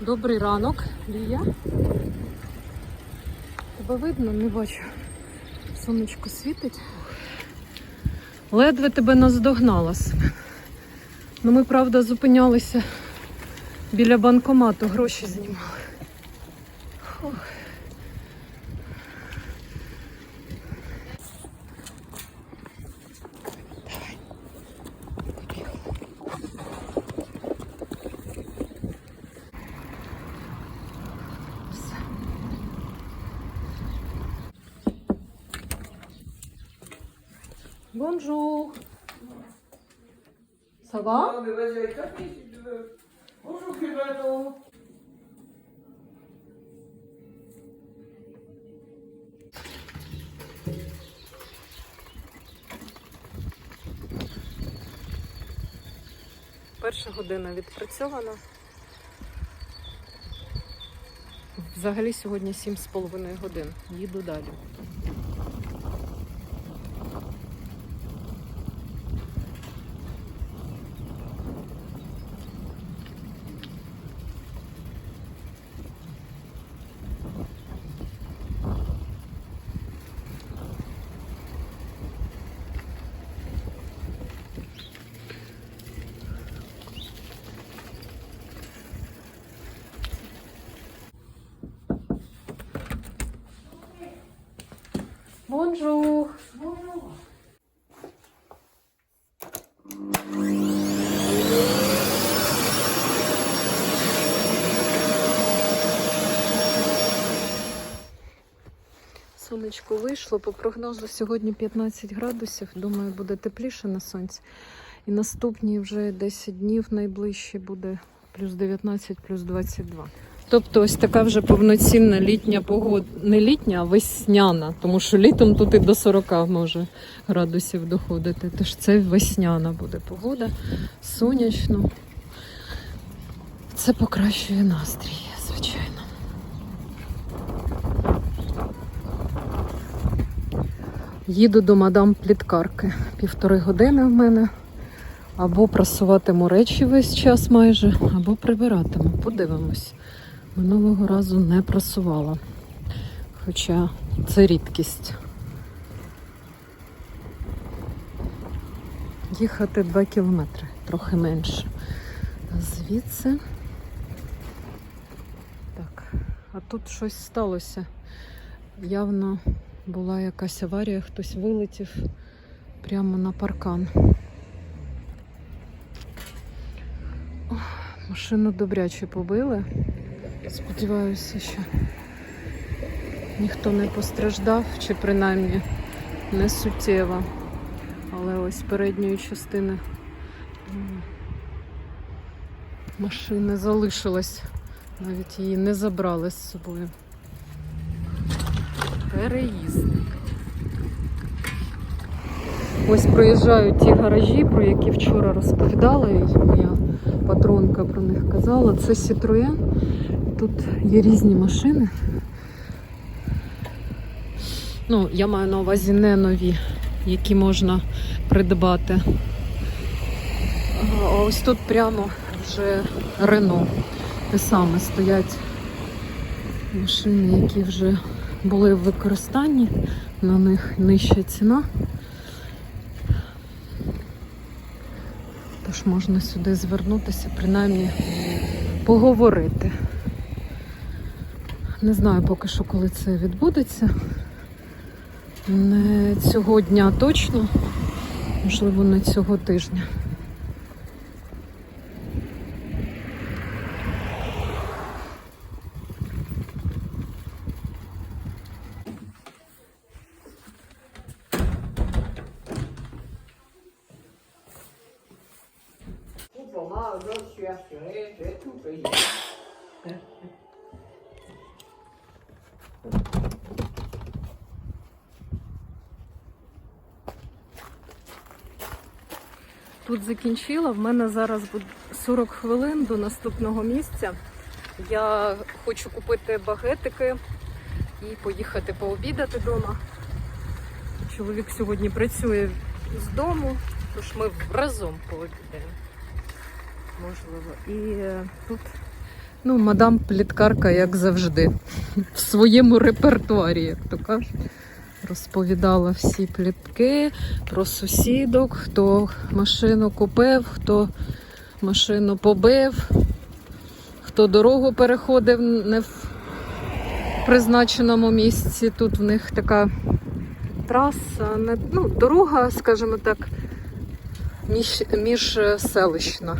Добрий ранок, Лія. Тебе видно, не бачу. Сонечко світить. Ледве тебе наздогнала. Ну ми, правда, зупинялися біля банкомату, гроші знімали. Фух. Ça va Non, mais vas-y avec ta fille si tu veux. Bonjour, Cubano. Перша година відпрацьована. Взагалі сьогодні 7,5 годин. Їду далі. Бонжур! Сонечко вийшло. По прогнозу сьогодні 15 градусів. Думаю, буде тепліше на сонці. І наступні вже 10 днів найближчі буде плюс 19, плюс 22. Тобто ось така вже повноцінна літня погода. Не літня, а весняна, тому що літом тут і до 40 може градусів доходити. Тож це весняна буде погода, сонячно. Це покращує настрій, звичайно. Їду до мадам пліткарки. Півтори години в мене. Або прасуватиму речі весь час майже, або прибиратиму. Подивимось. Минулого разу не прасувала. Хоча це рідкість. Їхати 2 кілометри, трохи менше. Звідси. Так, а тут щось сталося. Явно була якась аварія, хтось вилетів прямо на паркан. Машину добряче побили. Сподіваюся, що ніхто не постраждав, чи принаймні не суттєво. Але ось передньої частини машини залишилось. Навіть її не забрали з собою. Переїзник. Ось проїжджають ті гаражі, про які вчора розповідала, і моя патронка про них казала. Це Citroën. Тут є різні машини. Ну, я маю на увазі не нові, які можна придбати. А ось тут прямо вже Рено. Те саме стоять машини, які вже були в використанні, на них нижча ціна. Тож можна сюди звернутися, принаймні поговорити. Не знаю поки що, коли це відбудеться. Не цього дня точно, можливо, не цього тижня. Pour moi, je suis assuré, j'ai tout payé. Тут закінчила. В мене зараз буде 40 хвилин до наступного місця. Я хочу купити багетики і поїхати пообідати вдома. Чоловік сьогодні працює з дому, тож ми разом пообідаємо. Можливо. І е, тут Ну, мадам пліткарка, як завжди, в своєму репертуарі, як то кажуть. Розповідала всі плітки про сусідок, хто машину купив, хто машину побив, хто дорогу переходив не в призначеному місці. Тут в них така траса, не, ну, дорога, скажімо так, між, міжселищна.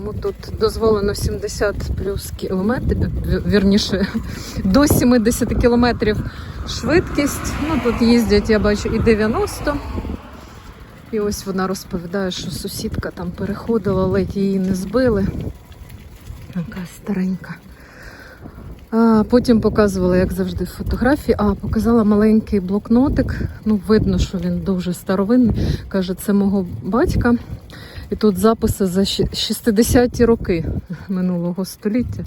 Тому тут дозволено 70 плюс кілометрів, вірніше, до 70 кілометрів швидкість. Ну, тут їздять, я бачу, і 90. І ось вона розповідає, що сусідка там переходила, ледь її не збили. Така старенька. А, потім показувала, як завжди, фотографії. А, показала маленький блокнотик. Ну, видно, що він дуже старовинний. Каже, це мого батька. І тут записи за 60-ті роки минулого століття.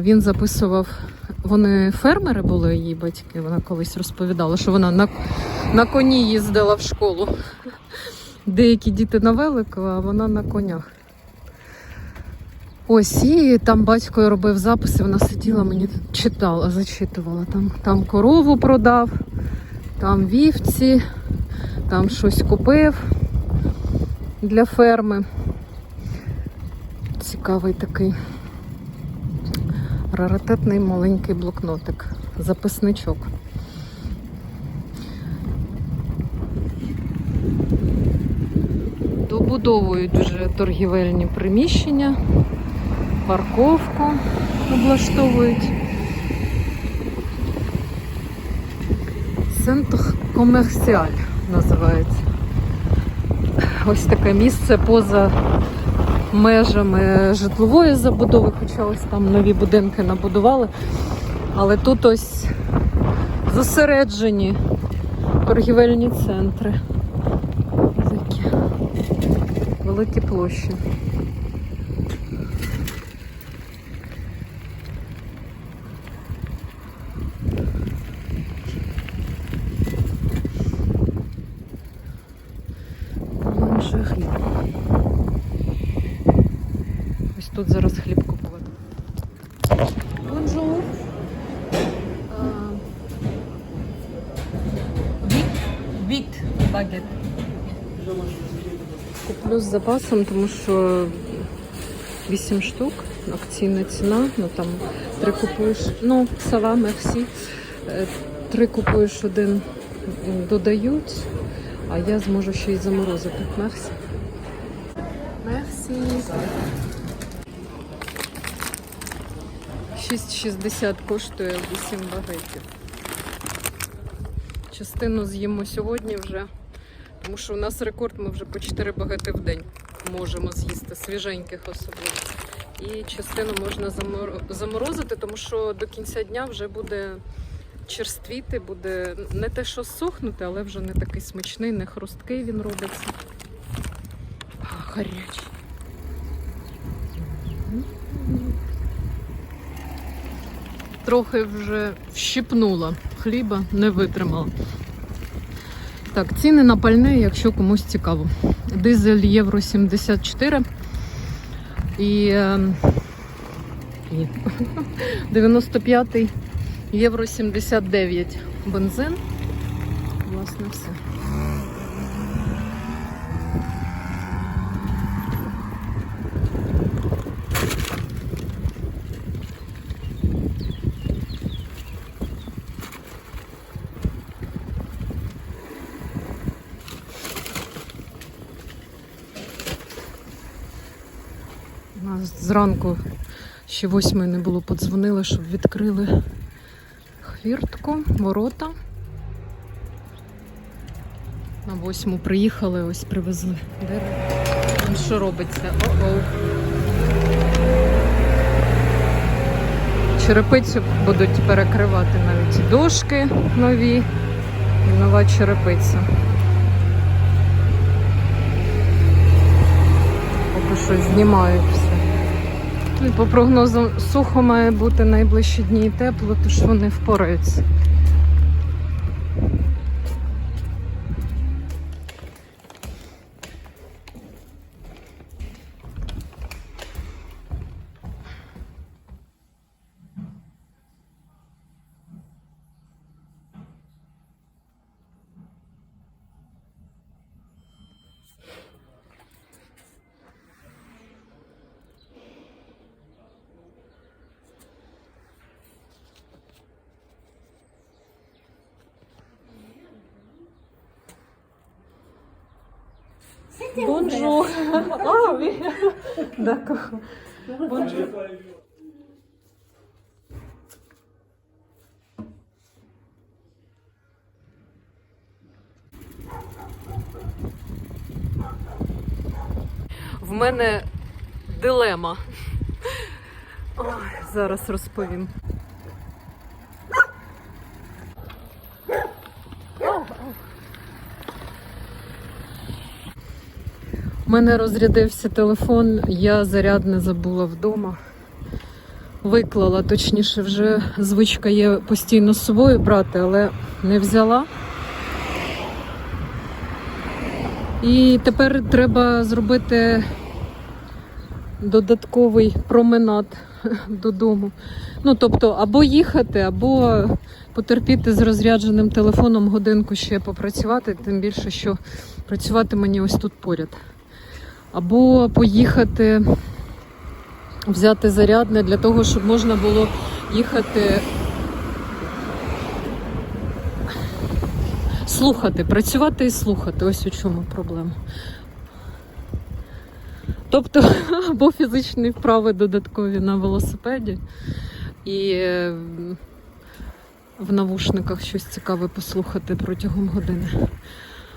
Він записував, вони фермери були її батьки. Вона колись розповідала, що вона на, на коні їздила в школу. Деякі діти на велику, а вона на конях. Ось, і там батько робив записи, вона сиділа, мені читала, зачитувала. Там, там корову продав, там вівці, там щось купив для ферми. Цікавий такий раритетний маленький блокнотик, записничок. Добудовують вже торгівельні приміщення, парковку облаштовують. Центр комерціаль називається. Ось таке місце поза межами житлової забудови, хоча ось там нові будинки набудували. Але тут ось зосереджені торгівельні центри. Великі площі. Менше хліб. Ось тут зараз хліб купувати. Бонжур. Віт багет. Куплю з запасом, тому що 8 штук, акційна ціна, ну там три купуєш, ну, сава, мерсі. Е, Три купуєш, один додають, а я зможу ще й заморозити. Мерсі. Мерсі. 6,60 коштує 8 багетів. Частину з'їмо сьогодні вже, тому що у нас рекорд, ми вже по 4 багети в день можемо з'їсти, свіженьких особливо. І частину можна заморозити, тому що до кінця дня вже буде черствіти, буде не те, що сохнути, але вже не такий смачний, не хрусткий він робиться. А, гарячий. Трохи вже вщипнула хліба, не витримала. Так, ціни на пальне, якщо комусь цікаво. Дизель євро 74 і, е, 95 євро 79 бензин. Власне, все. У нас зранку ще восьмої не було, подзвонили, щоб відкрили хвіртку, ворота. На восьму приїхали, ось привезли. Там Що робиться? О-оу. Черепицю будуть перекривати навіть дошки нові і нова черепиця. Поки щось знімають все. Ну, По прогнозам сухо має бути найближчі дні і тепло, тож вони впораються. Бонжур. А, ви. D'accord. Бонжур. В мене дилема. Ой, зараз розповім. У мене розрядився телефон, я заряд не забула вдома. Виклала, точніше, вже звичка є постійно з собою брати, але не взяла. І тепер треба зробити додатковий променад додому. Ну, тобто, або їхати, або потерпіти з розрядженим телефоном годинку ще попрацювати, тим більше, що працювати мені ось тут поряд. Або поїхати, взяти зарядне для того, щоб можна було їхати. Слухати, працювати і слухати. Ось у чому проблема. Тобто, або фізичні вправи додаткові на велосипеді і е, в навушниках щось цікаве послухати протягом години.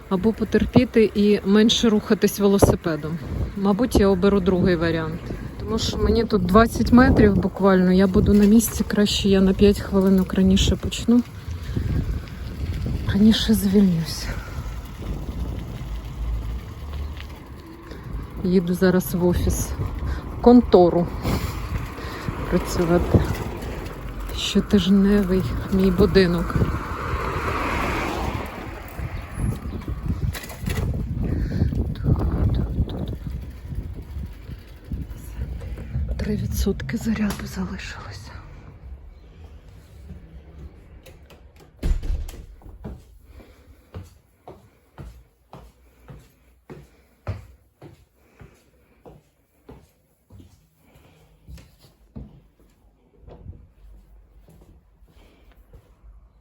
Або потерпіти і менше рухатись велосипедом. Мабуть, я оберу другий варіант. Тому що мені тут 20 метрів буквально, я буду на місці, краще я на 5 хвилинок раніше почну. Раніше звільнюся. Їду зараз в офіс, контору працювати. Щотижневий мій будинок. Відсотки заряду залишилося.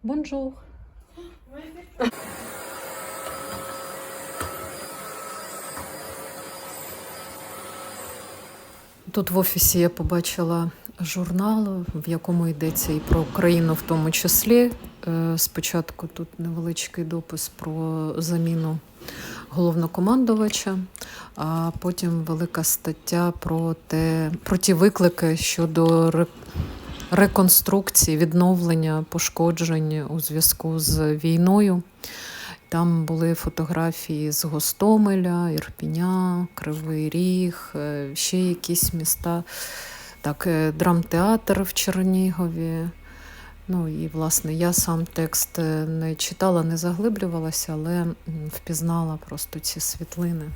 Бонжур. Тут в офісі я побачила журнал, в якому йдеться і про Україну в тому числі. Е, Спочатку тут невеличкий допис про заміну головнокомандувача, а потім велика стаття про те, про ті виклики щодо реконструкції, відновлення пошкоджень у зв'язку з війною. Там були фотографії з Гостомеля, Ірпіня, Кривий Ріг, е, ще якісь міста. Так, е, драмтеатр в Чернігові. Ну і власне я сам текст е, не читала, не заглиблювалася, але впізнала просто ці світлини.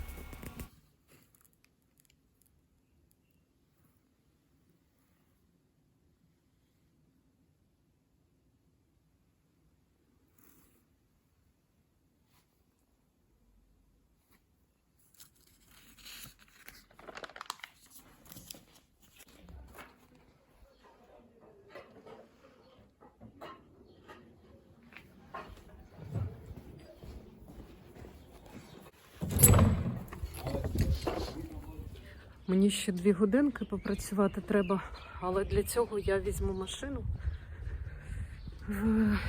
Мені ще дві годинки попрацювати треба, але для цього я візьму машину в,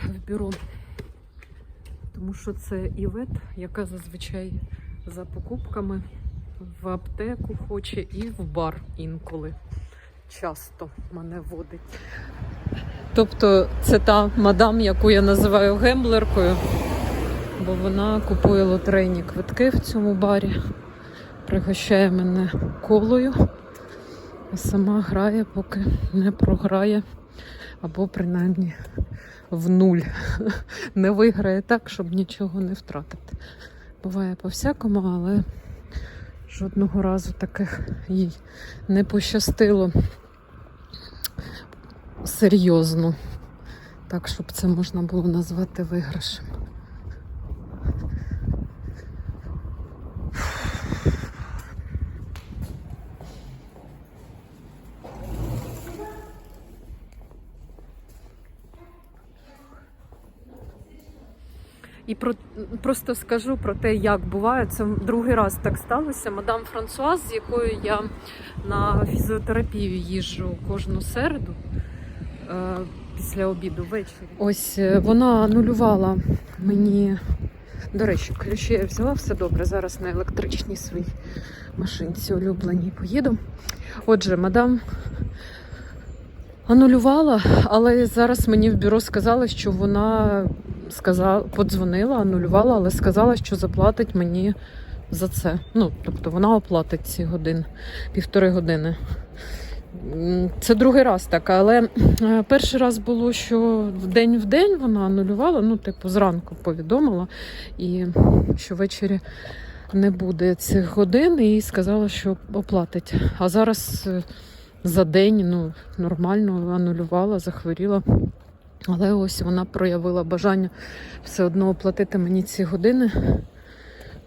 в бюро. Тому що це івет, яка зазвичай за покупками в аптеку хоче і в бар інколи. Часто мене водить. Тобто це та мадам, яку я називаю гемблеркою, бо вона купує лотерейні квитки в цьому барі пригощає мене колою, а сама грає, поки не програє, або принаймні в нуль. Не виграє так, щоб нічого не втратити. Буває по-всякому, але жодного разу таких їй не пощастило серйозно. Так, щоб це можна було назвати виграшем. І про просто скажу про те, як буває. Це другий раз так сталося. Мадам Франсуаз, з якою я на фізіотерапію їжджу кожну середу е, після обіду ввечері. Ось е, вона анулювала мені. До речі, ключі я взяла все добре. Зараз на електричній своїй машинці улюбленій поїду. Отже, мадам анулювала, але зараз мені в бюро сказали, що вона сказала, подзвонила, анулювала, але сказала, що заплатить мені за це. Ну, тобто вона оплатить ці години, півтори години. Це другий раз так, але е, перший раз було, що в день в день вона анулювала, ну, типу, зранку повідомила, і що ввечері не буде цих годин, і сказала, що оплатить. А зараз е, за день ну, нормально анулювала, захворіла. Але ось вона проявила бажання все одно оплатити мені ці години.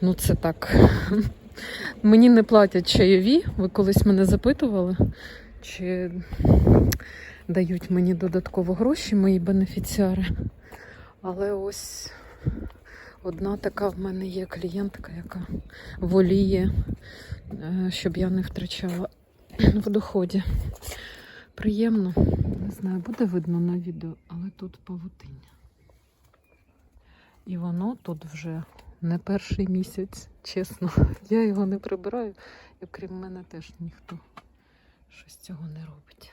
Ну, це так. Мені не платять чайові. Ви колись мене запитували, чи дають мені додатково гроші мої бенефіціари. Але ось одна така в мене є клієнтка, яка воліє, е, щоб я не втрачала в доході. Приємно. Не знаю, буде видно на відео, але тут павутиння. І воно тут вже не перший місяць, чесно. Я його не прибираю, і крім мене теж ніхто щось цього не робить.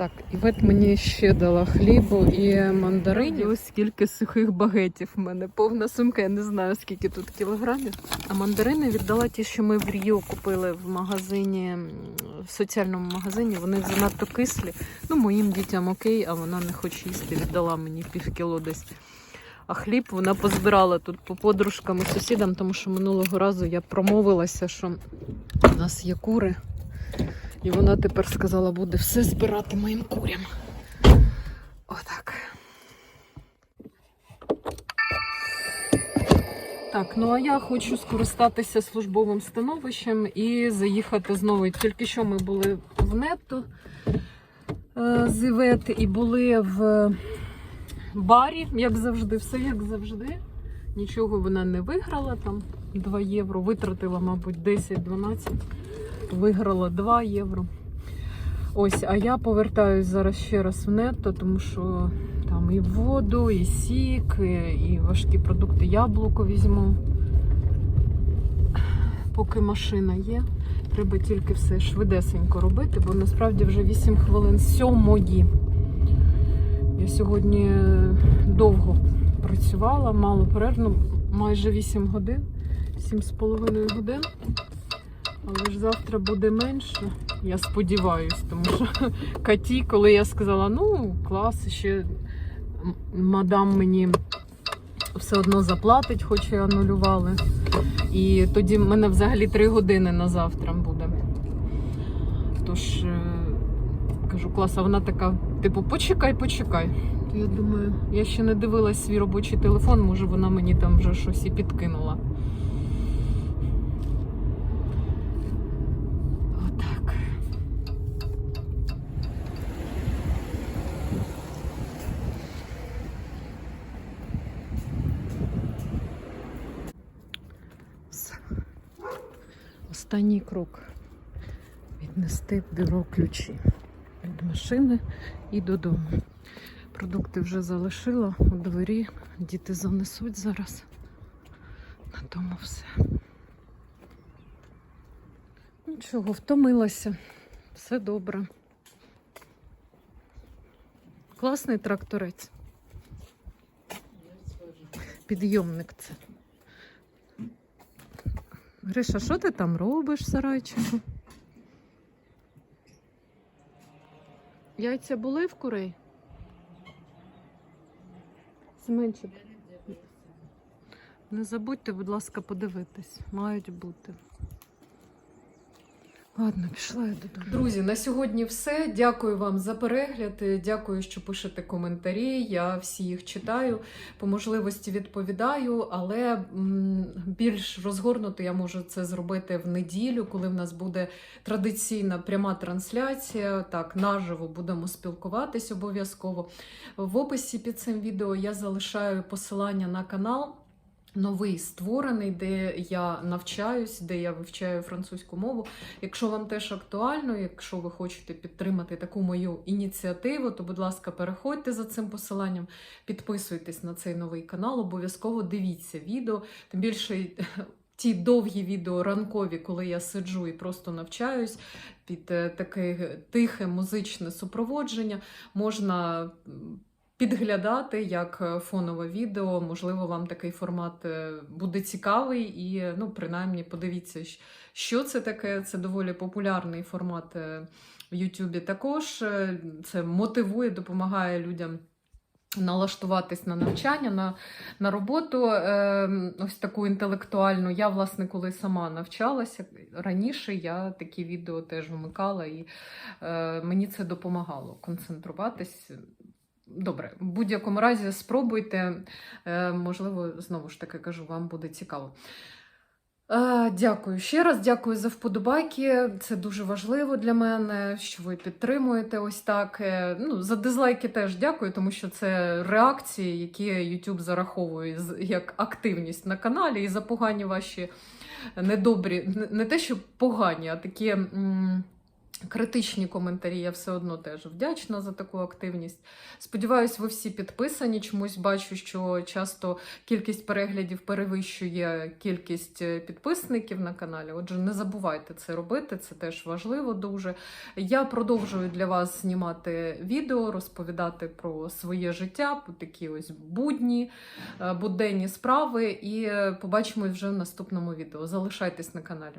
Так, Івет мені ще дала хлібу і мандаринів. Ось скільки сухих багетів в мене. Повна сумка, я не знаю скільки тут кілограмів. А мандарини віддала ті, що ми в Ріо купили в магазині, в соціальному магазині. Вони занадто кислі. Ну, моїм дітям окей, а вона не хоче їсти. Віддала мені пів кіло десь. А хліб вона позбирала тут по подружкам і сусідам, тому що минулого разу я промовилася, що у нас є кури. І вона тепер сказала, буде все збирати моїм курям. Отак. Так, ну а я хочу скористатися службовим становищем і заїхати знову. Тільки що ми були в нетто е, з Івет і були в барі, як завжди, все як завжди. Нічого вона не виграла, там 2 євро, витратила, мабуть, 10-12 виграла 2 євро. Ось, а я повертаюсь зараз ще раз в нетто, тому що там і воду, і сік, і, важкі продукти яблуко візьму. Поки машина є, треба тільки все швидесенько робити, бо насправді вже 8 хвилин сьомої. Я сьогодні довго працювала, мало перервно, майже 8 годин, 7,5 годин. Але ж завтра буде менше, я сподіваюся, тому що Каті, коли я сказала, ну, клас, ще мадам мені все одно заплатить, хоч і анулювали. І тоді в мене взагалі три години на завтра буде. Тож, е, кажу, клас, а вона така, типу, почекай, почекай. Я думаю, я ще не дивилась свій робочий телефон, може вона мені там вже щось і підкинула. Отак. Все. Останній крок. Віднести в бюро ключі від машини і додому. Продукти вже залишила у дворі. Діти занесуть зараз. На тому все. Нічого, втомилася. Все добре. Класний тракторець. Підйомник це. Гриша, що ти там робиш, сарайчику? Яйця були в курей? Зменшити. Не забудьте, будь ласка, подивитись. Мають бути. Ладно, пішла я додому. Друзі, на сьогодні все. Дякую вам за перегляд. Дякую, що пишете коментарі. Я всі їх читаю. По можливості відповідаю, але більш розгорнуто я можу це зробити в неділю, коли в нас буде традиційна пряма трансляція. Так, наживо будемо спілкуватись обов'язково. В описі під цим відео я залишаю посилання на канал. Новий створений, де я навчаюсь, де я вивчаю французьку мову. Якщо вам теж актуально, якщо ви хочете підтримати таку мою ініціативу, то, будь ласка, переходьте за цим посиланням, підписуйтесь на цей новий канал, обов'язково дивіться відео. Тим більше ті довгі відео ранкові, коли я сиджу і просто навчаюсь під е, таке тихе музичне супроводження, можна. Підглядати як е, фонове відео, можливо, вам такий формат е, буде цікавий, і ну, принаймні подивіться, що це таке. Це доволі популярний формат е, в Ютубі. Також це мотивує, допомагає людям налаштуватись на навчання, на, на роботу е, ось таку інтелектуальну. Я, власне, коли сама навчалася раніше, я такі відео теж вмикала, і е, мені це допомагало концентруватись. Добре, в будь-якому разі спробуйте. Е, можливо, знову ж таки кажу, вам буде цікаво. Е, Дякую ще раз, дякую за вподобайки. Це дуже важливо для мене, що ви підтримуєте ось так. Е, Ну, за дизлайки теж дякую, тому що це реакції, які YouTube зараховує як активність на каналі, і за погані ваші недобрі, не- те, що погані, а такі. Критичні коментарі, я все одно теж вдячна за таку активність. Сподіваюсь, ви всі підписані. Чомусь бачу, що часто кількість переглядів перевищує кількість е, підписників на каналі. Отже, не забувайте це робити, це теж важливо дуже. Я продовжую для вас знімати відео, розповідати про своє життя, такі ось будні, е, буденні справи. І е, побачимось вже в наступному відео. Залишайтесь на каналі.